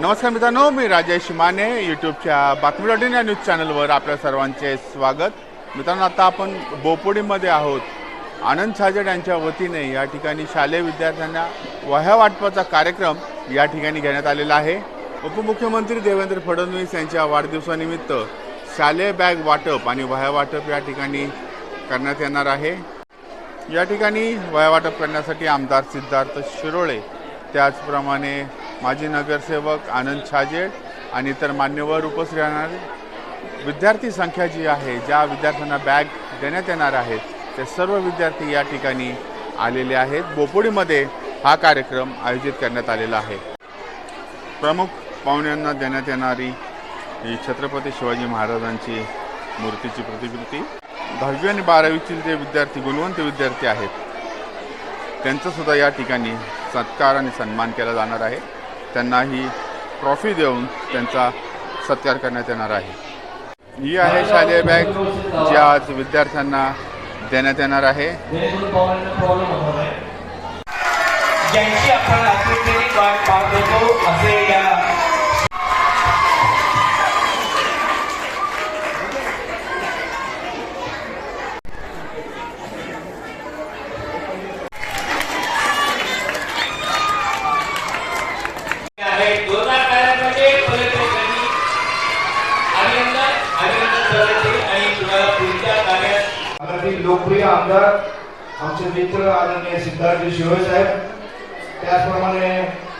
नमस्कार मित्रांनो मी राजेश माने यूट्यूबच्या बातमी डॉट इन या न्यूज चॅनलवर आपल्या सर्वांचे स्वागत. मित्रांनो आता आपण बोपोडीमध्ये आहोत. आनंद छाजड यांच्या वतीने या ठिकाणी शालेय विद्यार्थ्यांना वह्या वाटपाचा कार्यक्रम या ठिकाणी घेण्यात आलेला आहे. उपमुख्यमंत्री देवेंद्र फडणवीस यांच्या वाढदिवसानिमित्त शालेय बॅग वाटप आणि वह्या वाटप या ठिकाणी करण्यात येणार आहे. या ठिकाणी वह्या वाटप करण्यासाठी आमदार सिद्धार्थ शिरोळे त्याचप्रमाणे माजी नगरसेवक आनंद छाजेड आणि इतर मान्यवर उपस्थित राहणारे विद्यार्थी संख्या जी आहे ज्या विद्यार्थ्यांना बॅग देण्यात येणार आहेत ते सर्व विद्यार्थी या ठिकाणी आलेले आहेत. बोपोडीमध्ये हा कार्यक्रम आयोजित करण्यात आलेला आहे. प्रमुख पाहुण्यांना देण्यात येणारी ही छत्रपती शिवाजी महाराजांची मूर्तीची प्रतिकृती. दहावी आणि बारावीतील जे विद्यार्थी गुणवंत विद्यार्थी आहेत त्यांचासुद्धा या ठिकाणी सत्कार आणि सन्मान केला जाणार आहे. त्यांना ही ट्रॉफी देऊन त्यांचा सत्कार करण्यात येणार आहे. ही आहे शालेय बॅग जी आज विद्यार्थ्यांना देण्यात येणार आहे. ज्यांची आपण असे या कार्यात लोकप्रिय आमदार आमचे मित्र आदरणीय सिद्धार्थजी शिरोळे साहेब त्याचप्रमाणे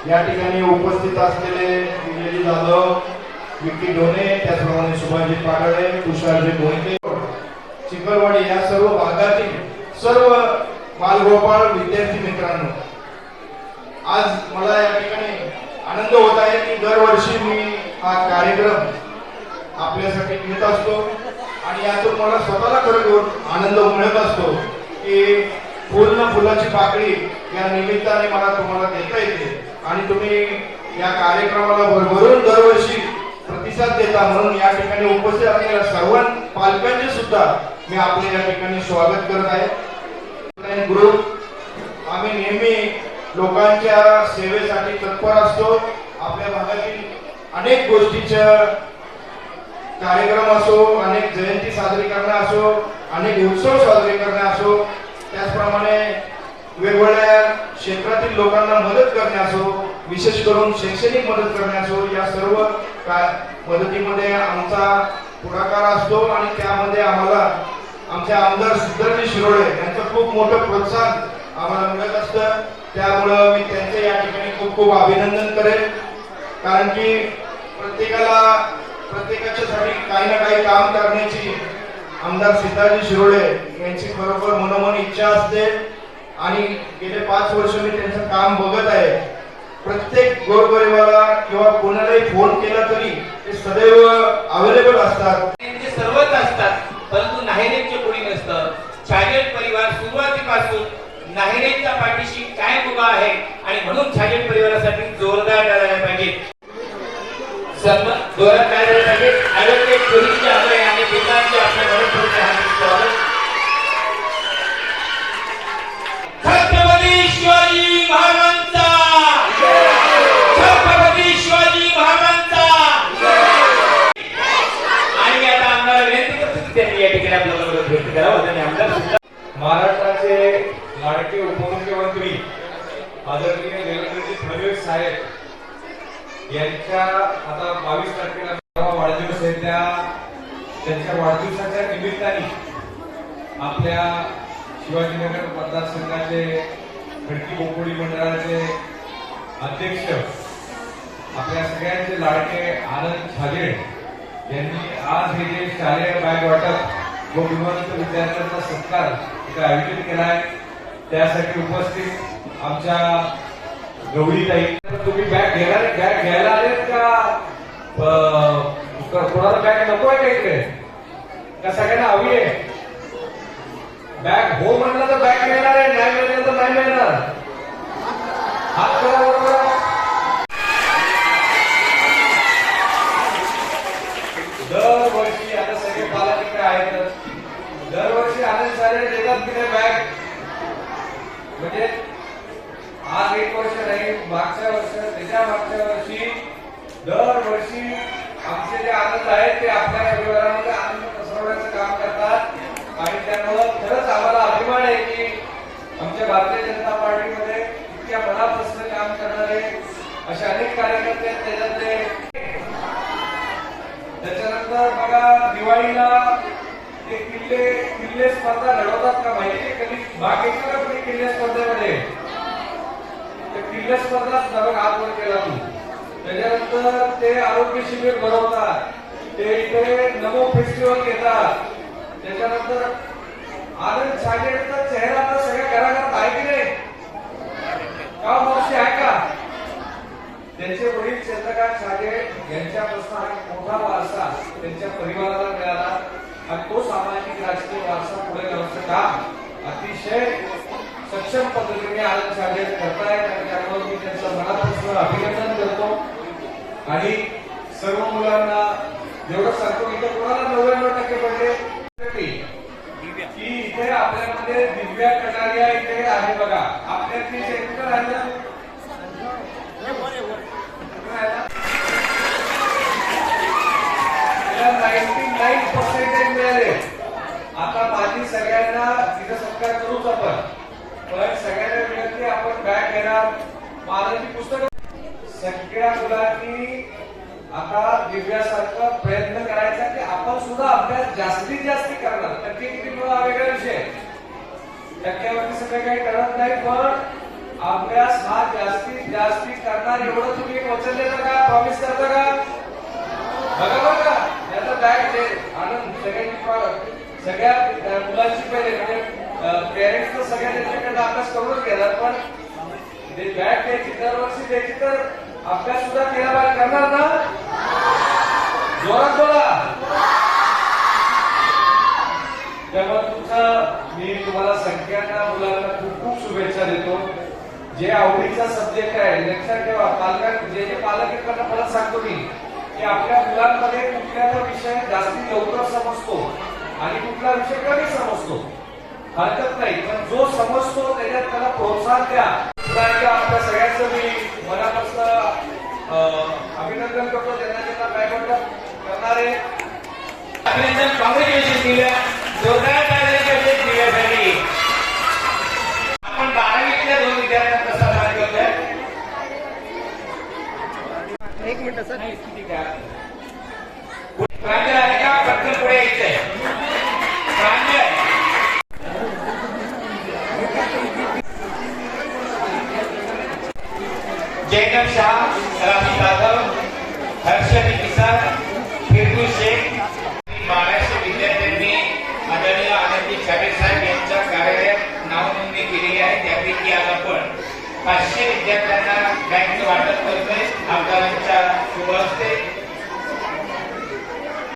या ठिकाणी उपस्थित असलेले इंग्रजी जाधव विक्की ढोणे त्याचप्रमाणे सुभाषजी पाडळे तुषारजी मोहिते चिखलवाडी या सर्व भागातील सर्व बालगोपाळ विद्यार्थी मित्रांनो आज मला या ठिकाणी आनंद होत आहे की दरवर्षी मी हा कार्यक्रम आपल्यासाठी घेत असतो. आणि यातून मला स्वतःला खरं घेऊन आनंद मिळत असतो की फुल ना फुलाची पाकळी या निमित्ताने मला तुम्हाला देता येते. आणि तुम्ही या कार्यक्रमाला भरभरून दरवर्षी प्रतिसाद देता म्हणून या ठिकाणी उपस्थित असलेल्या सर्व पालकांचे सुद्धा मी आपले या ठिकाणी स्वागत करत आहे. ग्रुप आम्ही नेहमी लोकांच्या सेवेसाठी तत्पर असतो. आपल्या भागातील अनेक गोष्टीच्या कार्यक्रम असो अनेक जयंती साजरी करणं असो अनेक उत्सव साजरे करणं असो त्याचप्रमाणे वेगवेगळ्या क्षेत्रातील लोकांना मदत करणे असो विशेष करून शैक्षणिक मदत करणे असो या सर्व मदतीमध्ये आमचा पुढाकार असतो आणि त्यामध्ये आम्हाला आमचे आमदार सिद्धार्थ शिरोळे यांचं खूप मोठं प्रोत्साहन आम्हाला मिळत असतं. त्यामुळं मी त्यांचे या ठिकाणी खूप खूप अभिनंदन करेन. कारण की प्रत्येकाला प्रत्येकाच्या साठी काही ना काही काम करण्याची आमदार सीताजी शिरोळे यांची खरोखर मनोमन इच्छा असते. आणि गेले पाच वर्ष मी त्यांचं काम बघत आहे. प्रत्येक गोरगरिबाला किंवा कोणालाही फोन केला तरी ते सदैव अवेलेबल असतात. ते सर्वच असतात परंतु नाहिरेंचे कोणी नसतं. छाजेल परिवार सुरुवातीपासून नाहिरेंच्या पाठीशी काय उभा आहे. आणि म्हणून छाजेल परिवारासाठी सन्मान ॲडव्होकेट सुनील जाधव आणि पितांचे आपल्या हार्दिक स्वागत छत्रपती शिवाजी महाराजांचा. छत्रपती शिवाजी महाराजांचा. आणि आता आम्हाला विनंती करतो त्यांनी या ठिकाणी आपल्या बरोबर व्यक्त करावं. आमदार सुद्धा. महाराष्ट्राचे लाडके उपमुख्यमंत्री आदरणीय देवेंद्रजी फडणवीस साहेब यांच्या आता बावीस तारखेला वाढदिवस आहे त्या त्यांच्या वाढदिवसाच्या निमित्ताने आपल्या शिवाजीनगर मतदारसंघाचे खडकी बोपोडी मंडळाचे अध्यक्ष आपल्या सगळ्यांचे लाडके आनंद छाजेड यांनी आज हे जे शालेय बॅग वाटप व गुणवंत विद्यार्थ्यांचा सत्कार इथे आयोजित केला आहे त्यासाठी उपस्थित आमच्या गवळीताई तुम्ही बॅग घेणार बॅग घ्यायला आलेत का? अं, कोणाला बॅग नको आहे का इकडे? का सगळ्यांना हवी आहे? बॅग हो म्हणलं तर बॅग मिळणार आहे नाही मिळणार तर नाही मिळणार. हात करा बरोबर. दरवर्षी आता सगळे पालक इकडे आहेत. दरवर्षी आनंद सारे देतात की नाही बॅग. म्हणजे आज एक वर्ष नाही मागच्या वर्ष त्याच्या मागच्या वर्षी दरवर्षी आमचे जे आनंद आहेत ते आपल्या परिवारामध्ये आनंद पसरवण्याचं काम करतात. आणि त्यामुळं खरंच आम्हाला अभिमान आहे की आमच्या भारतीय जनता पार्टीमध्ये इतक्या मनापासून काम करणारे असे अनेक कार्यकर्ते आहेत त्याच्यातले त्याच्यानंतर बघा दिवाळीला ते किल्ले किल्ले स्पर्धा घडवतात का माहिती कधी भाग घेतला किल्ले स्पर्धेमध्ये. जिल्हा स्पर्धा सुद्धा हात आजवर केला त्याच्यानंतर ते आरोग्य शिबिर भरवतात. ते इथे नमो फेस्टिवल घेतात. त्याच्यानंतर आनंद छाजेचा चेहरा तर सगळ्या घराघरात आहे की नाही? का मावशी आहे का? त्यांचे वडील चंद्रकांत छाजे यांच्यापासून हा मोठा वारसा त्यांच्या परिवाराला मिळाला. आणि तो सामाजिक राजकीय वारसा पुढे नेण्याचं काम अतिशय सक्षम पद्धतीने आज छाजे करतायत आणि त्यामुळे मी त्यांचं मनापासून अभिनंदन करतो. आणि सर्व मुलांना जेवढं सांगतो इथे कोणाला नव्याण्णव टक्के पडले की इथे आपल्यामध्ये दिव्या कटारिया इथे आहे बघा आपल्यातली शेतकरी आहे ना? नाईन्टी नाईन पर्सेंटेज मिळाले आता माझी सगळ्यांना तिथं सत्कार करूच आपण पण सगळ्यांना विनंती आपण बॅग घेणार महाराजांची पुस्तकं सगळ्या मुलांनी आता दिव्यासारखा प्रयत्न करायचा की आपण सुद्धा अभ्यास जास्तीत जास्त करणार. टक्के किती मुलं हा वेगळा विषय टक्क्यावरती सगळं काही करत नाही पण अभ्यास हा जास्तीत जास्ती करणार एवढं तुम्ही एक वचन देता का? प्रॉमिस करता का? बघा बघा. याचा बॅग दे आनंद सगळ्यांची पा- सगळ्या मुलांची पहिले म्हणजे पेरेंट्स तर सगळ्या त्यांच्याकडे अभ्यास करूनच घेणार पण ते बॅग द्यायची दरवर्षी द्यायची तर अभ्यास सुद्धा केला पाहिजे. करणार ना? जोरात बोला. त्यामुळे तुमचा मी तुम्हाला सगळ्यांना मुलांना खूप खूप शुभेच्छा देतो. जे आवडीचा सब्जेक्ट आहे लक्षात ठेवा. पालक जे जे पालक आहेत त्यांना परत सांगतो मी की आपल्या मुलांमध्ये कुठल्या विषय जास्ती लवकर समजतो आणि कुठला विषय कमी समजतो. हरकत नाही पण जो समजतो त्याच्यात त्याला प्रोत्साहन द्या. आपल्या सगळ्यांचं मी मनापासून अभिनंदन करतो त्यांना त्यांना बॅकवर्ड करणारे. अभिनंदन कॉंग्रॅच्युलेशन दिल्या जोरदार टाळ्या पाहिजेत आपण बारावीतल्या दोन विद्यार्थ्यांचा सन्मान करतोय. एक मिनिट सर.